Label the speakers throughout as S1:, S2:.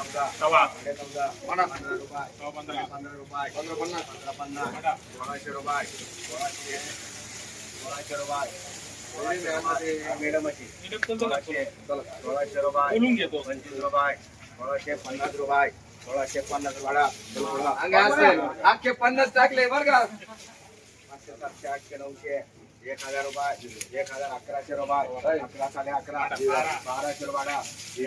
S1: सव्वा
S2: रुपये
S1: सव्वा पंधरा
S2: पंधरा रुपये
S1: पंधरा पन्नास
S2: पंधरा पन्नास. सोळाशे रुपये सोळाशे सोळाशे रुपये. मॅडमची सोळाशे सोळाशे रुपये. पंचवीस रुपये सोळाशे पन्नास रुपये सोळाशे पन्नास
S3: असेल. अख्खे पन्नास टाकले बर का.
S2: पाचशे सातशे आठशे नऊशे. एक हजार रुपये एक हजार अकराशे रुपये अकरा साडे अकरा बाराशे रुपये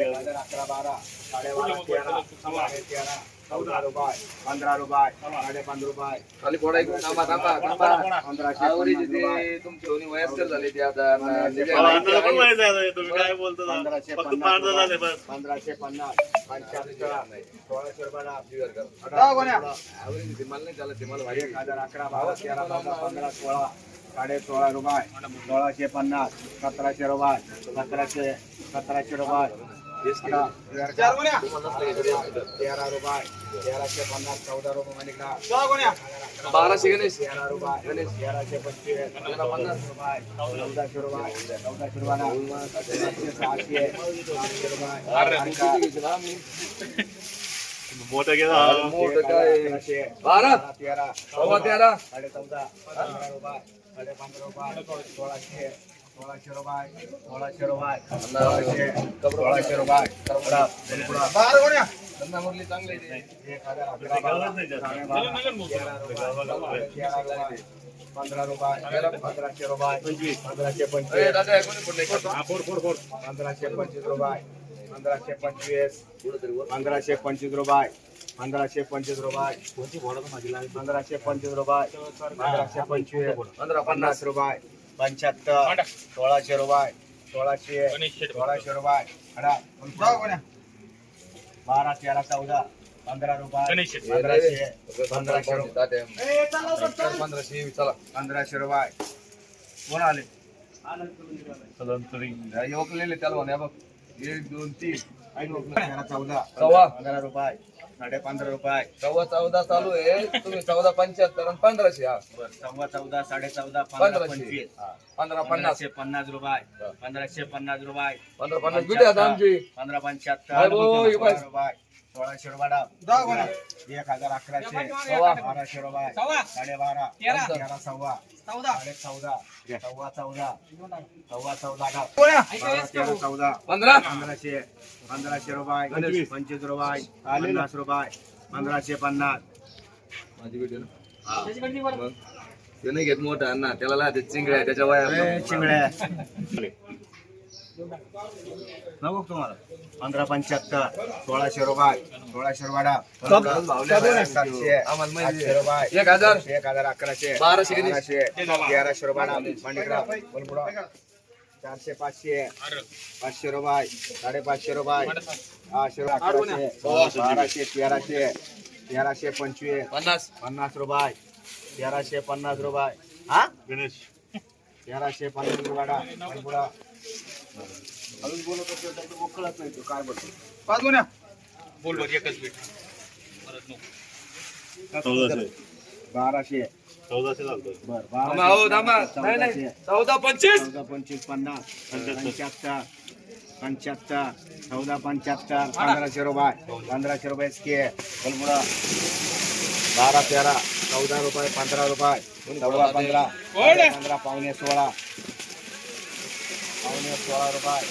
S2: एक हजार अकरा बारा साडे बारा तेरा साडे तेरा चौदा रुपये पंधरा रुपये साडे पंधरा रुपये.
S3: खाली फोडा इकडून. थांबा थांबा थांबा.
S2: पंधराशे
S3: आवडीचे
S2: पन्नास रुपये.
S3: ते तुमचे दोन्ही वयस्कर झाले ते आता
S2: पंधराशे पन्नास.
S4: आम्हाला पण माहिती आहे तुम्ही काय बोलता
S2: पंधराशे
S4: फक्त
S2: पन्नास
S4: पाच झाले
S2: रुपये.
S4: बस.
S2: पंधराशे पन्नास. पंच्याहत्तर. सोळाशे रुपये
S3: आवडीचे ते मला नाही चालत ते मला भारी
S2: एक हजार अकरा बारा तेरा चौदा पंधरा सोळा साडे सोळा रुपये. सोळाशे पन्नास सतराशे रुपये सतराशे सतराशे रुपये. तेरा रुपये. तेराशे पन्नास चौदा रुपये मालिका
S3: बाराशे गणेश.
S2: तेरा रुपये तेराशे पंचवीस चौदा पन्नास रुपये चौदाशे रुपये चौदाशे रुपये सातशे सहाशे सहाशे रुपये.
S4: मोठं गेला
S3: मोठं काय? बारा.
S2: तेरा.
S3: सव्वा तेरा.
S2: साडे चौदा रुपये साडे पंधरा रुपये सोळाशे. सोळाशे रुपये सोळाशे रुपये सोळाशे रुपये
S3: धंदा मुरली चांगले
S2: एक हजार पंधरा रुपये पंधराशे रुपये पंधराशे पंचवीस. पंधराशे पंचवीस रुपये पंधराशे पंचवीस पंधराशे पंचवीस रुपये पंधराशे पंचवीस रुपये पंधराशे पंचवीस रुपये पंधराशे पंचवीस
S3: पंधरा पन्नास
S2: रुपये पंच्याहत्तर सोळाशे रुपये सोळाशे सोळाशे रुपये. अडा बारा तेरा चौदा पंधरा रुपये. पंधराशे रुपये.
S3: पंधराशे चला.
S2: पंधराशे रुपये. कोण आले?
S3: योकलेले त्याला म्हणे बघ एक दोन तीन.
S2: चौदा.
S3: सव्वा.
S2: पंधरा रुपये. साडे पंधरा रुपये.
S3: चौदा चौदा चालू आहे. तुम्ही चौदा पंच्याहत्तर आणि पंधराशे हा.
S2: बरं, सव्वा चौदा साडे चौदा पंधरा
S3: पंधराशे.
S2: पंचवीस.
S3: पंधरा पन्नास.
S2: पंधराशे पन्नास रुपये. पंधराशे पन्नास रुपये.
S3: पंधरा पन्नास. किती आता आमची.
S2: पंधरा पंच्याहत्तर.
S3: भाऊ, हे.
S2: रुपये. सोळाशे रुपये डाव. एक हजार अकराशे.
S3: सव्वा.
S2: बाराशे रुपये साडे बारा तेरा. सव्वा. साडे चौदा. सव्वा चौदा. सव्वा चौदा. बारा, तेरा चौदा.
S3: पंधरा.
S2: पंधराशे. पंधराशे रुपये. पंचवीस. रुपये. पन्नास रुपये. पंधराशे पन्नास.
S3: माझी ते नाही घेत मोठा त्याला लाते चिंगड्या त्याच्या वया
S2: ए, चिंगड्या नको तुम्हाला. पंधरा पंच्याहत्तर सोळाशे रुपये सोळाशे रुपये डाव. सातशे
S3: आम्हाला माहिती
S2: आठशे रुपये.
S3: एक हजार.
S2: एक हजार अकराशे
S3: बाराशे
S2: तेराशे रुपये मांडीकराव बोलपुडा. चारशे पाचशे पाचशे रुपये साडेपाचशे रुपये रुपये अकराशे बाराशे तेराशे तेराशे पंचवीस
S3: पन्नास.
S2: पन्नास रुपये तेराशे पन्नास रुपये. हा?
S4: गणेश.
S2: तेराशे पन्नास रुपये बोलपुडा. अजून बोलत असेल तर तो कळत नाही तो. काय बोलतो? पाच गुन्ह्या
S1: बोल बोल एकच मिनिट. परत नको.
S4: चौदाशे.
S2: बाराशे.
S4: चौदाशे चालतोय
S2: बर
S3: थांबा, हो, थांबा. नाही नाही.
S2: चौदाशे.
S3: चौदा पंचवीस.
S2: चौदा पंचवीस पन्नास. पंच्याहत्तर. पंच्याहत्तर. चौदा पंच्याहत्तर. पंधराशे रुपये. पंधराशे रुपये स्के बोलमुडा बारा तेरा. चौदा रुपये पंधरा रुपये. चौदा पंधरा पंधरा पावणे सोळा. पावणे सोळा रुपये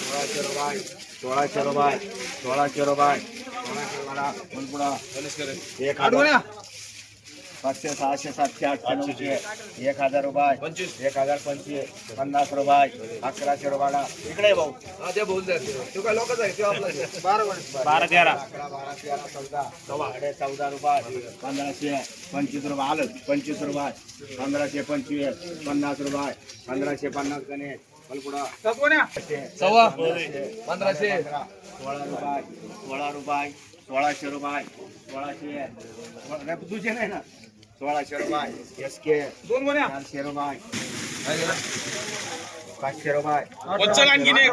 S2: सोळाशे रुपये. सोळाशे रुपये. सोळाशे रुपये सोळाशे रुपये एक हजार पाचशे सहाशे सातशे आठशे नऊशे एक हजार रुपये एक हजार पंचवीस पन्नास रुपये अकराशे रुपयाला इकडे भाऊ
S3: हा ते बोल तू काय लोकच
S1: बारा तेरा
S2: बारा तेरा चौदा साडे चौदा रुपये पंधराशे पंचवीस रुपये आलं पंचवीस रुपये पंधराशे पंचवीस पन्नास रुपये पंधराशे पन्नास गणेश
S3: सव्वा. पंधराशे.
S2: सोळा रुपये सोळा रुपये सोळाशे. रुपये सोळाशे सोळा- तुझे नाही ना. सोळाशे रुपये एस के
S1: दोन गोण्या.
S2: चारशे रुपये पाचशे रुपये
S1: वत्सल आणखीन एक.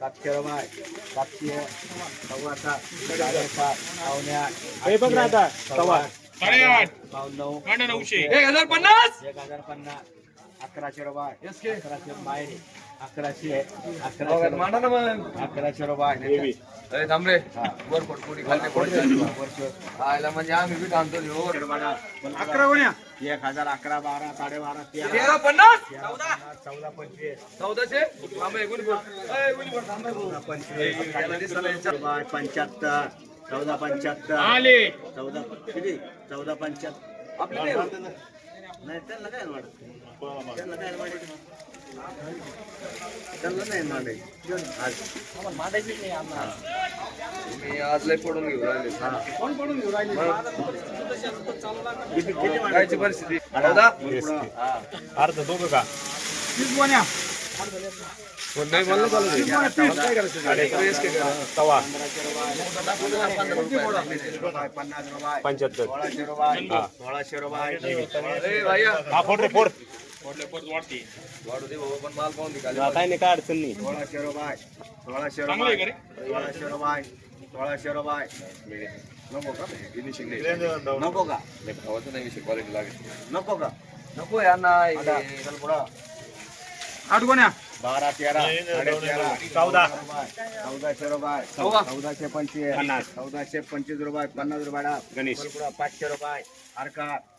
S2: सातशे रुपये सातशे. सव्वा सात. साडेसात. सव्वा. नऊ
S1: नऊशे.
S3: एक हजार पन्नास.
S2: एक हजार पन्नास. अकराशे रुपये अकराशे बाहेर. अकराशे
S3: हो,
S2: अकराशे
S3: मांडा ना मग.
S2: अकराशे रुपये.
S3: अरे थांब रे.
S2: हा.
S3: वर आयला म्हणजे आम्ही बी थांबतो ह्यो.
S2: अकरा कोण्या? एक हजार अकरा बारा साडेबारा तेरा.
S3: पन्नास?
S2: चौदा. पंचवीस.
S3: चौदाशे?
S2: पंचवीस. पंच्याहत्तर. चौदा पंच्याहत्तर. चौदा किती? चौदा पंच्याहत्तर.
S3: आपली नाही होत.
S2: नाही त्यांना काय वाटत? त्यांना काय वाटत? त्यांना नाही मांडायची आज.
S3: मी आज लय पडून घेऊ राहिले.
S2: किती किती
S3: कायची
S2: मांडायची
S3: परिस्थिती. चौदा
S4: अर्ध दोघं का?
S3: नाही म्हणलं चालू?
S4: तवा. पंच्याहत्तर.
S2: सोळाशे रुपये. सोळाशे रुपये.
S3: अरे भैया
S4: हा फोड रे फोड.
S3: वाढू दे भाऊ पण माल पाहून दे खाली.
S4: काय नाही काय अडचण नाही.
S2: सोळाशे रुपये. सोळाशे रुपये. सोळाशे रुपये. सोळाशे रुपये. नको का?
S3: नाही.
S2: नको का?
S3: भावाचं नाही विषय क्वालिटी लागेल.
S2: नको का?
S3: नको यांना
S2: चल पुढं. बारा तेरा साडे तेरा.
S4: चौदा.
S2: चौदाशे रुपये.
S3: चौदा.
S2: चौदाशे पंचवीस.
S4: पन्नास.
S2: चौदाशे पंचवीस रुपये पन्नास रुपये.
S4: गणेश.
S2: पाचशे रुपये. हरकत.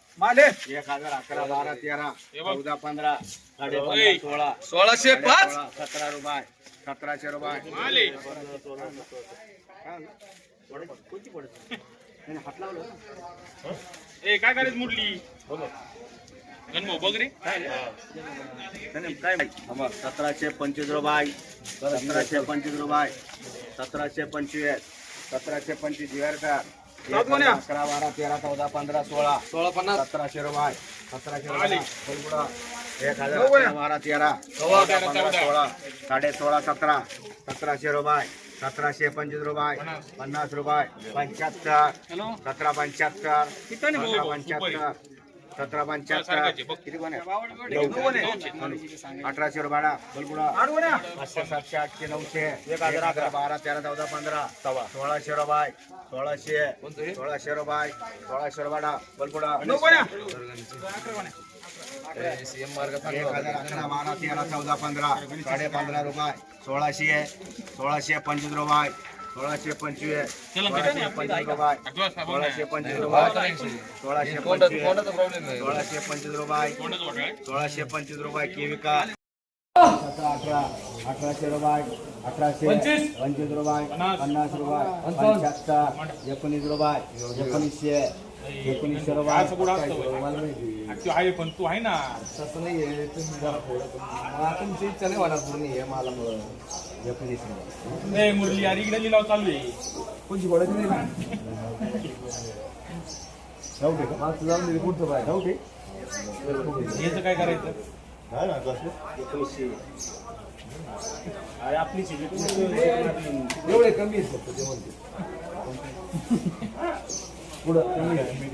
S2: एक हजार अकरा बारा तेरा चौदा पंधरा साडे पंधरा सोळा
S3: सोळाशे पाच.
S2: सतरा रुपये सतराशे रुपये. हात लावलं.
S1: ए काय करायचं?
S2: थांबा. सतराशे पंचवीस रुपये. सतराशे पंचवीस रुपये. सतराशे पंचवीस. सतराशे पंचवीस. हजार, अकरा बारा तेरा चौदा पंधरा सोळा
S3: सोळा पन्नास.
S2: सतराशे रुपये सतराशे रुपये. एक हजार अकरा बारा तेरा. पंधरा सोळा. साडे सोळा सतरा. सतराशे रुपये सतराशे पंचवीस रुपये पन्नास. रुपये पंच्याहत्तर. सतरा पंच्याहत्तर. सतरा पंच्याहत्तर. सतरा पंच्याहत्तर. किती कोण आहे अठराशे रुपयाला बोलपुडा पाचशे सातशे आठशे नऊशे. एक हजार अकरा. बारा तेरा चौदा पंधरा. सव्वा. सोळाशे रुपये सोळाशे? सोळाशे रुपये सोळाशे रुपयाला बोलपुडा.
S3: सीएम मार्ग
S2: एक हजार अकरा बारा तेरा चौदा पंधरा. साडे पंधरा रुपये. सोळाशे सोळाशे पंचवीस रुपये. सोळाशे पंचवीस. सोळाशे पंचवीस रुपये. सोळाशे पंचवीस रुपये. सोळाशे पंचवीस. सोळाशे पंचवीस रुपये. सोळाशे पंचवीस रुपये केविका. अठरा अठराशे रुपये अठराशे पंचवीस रुपये पन्नास रुपये. पंच्याहत्तर एकोणीस रुपये एकोणीसशे एकोणीसशे रुपये.
S1: आहे पण तू आहे ना.
S3: तसं नाही आहे तुमची इच्छा नाही होणार पूर्ण हे मला
S2: एकोणीस रुपये.
S1: मुरली अरे इकडे लिलाव चालू आहे.
S3: कोणची पडायची नाही
S2: जाऊ दे. का
S3: जाऊन दे. पुढचं पाय.
S2: जाऊ दे.
S1: याचं काय करायचं?
S2: एकोणीसशे. अरे आपली
S3: एवढे कमी आहेत फक्त ते म्हणते. पुढं. कमी आहे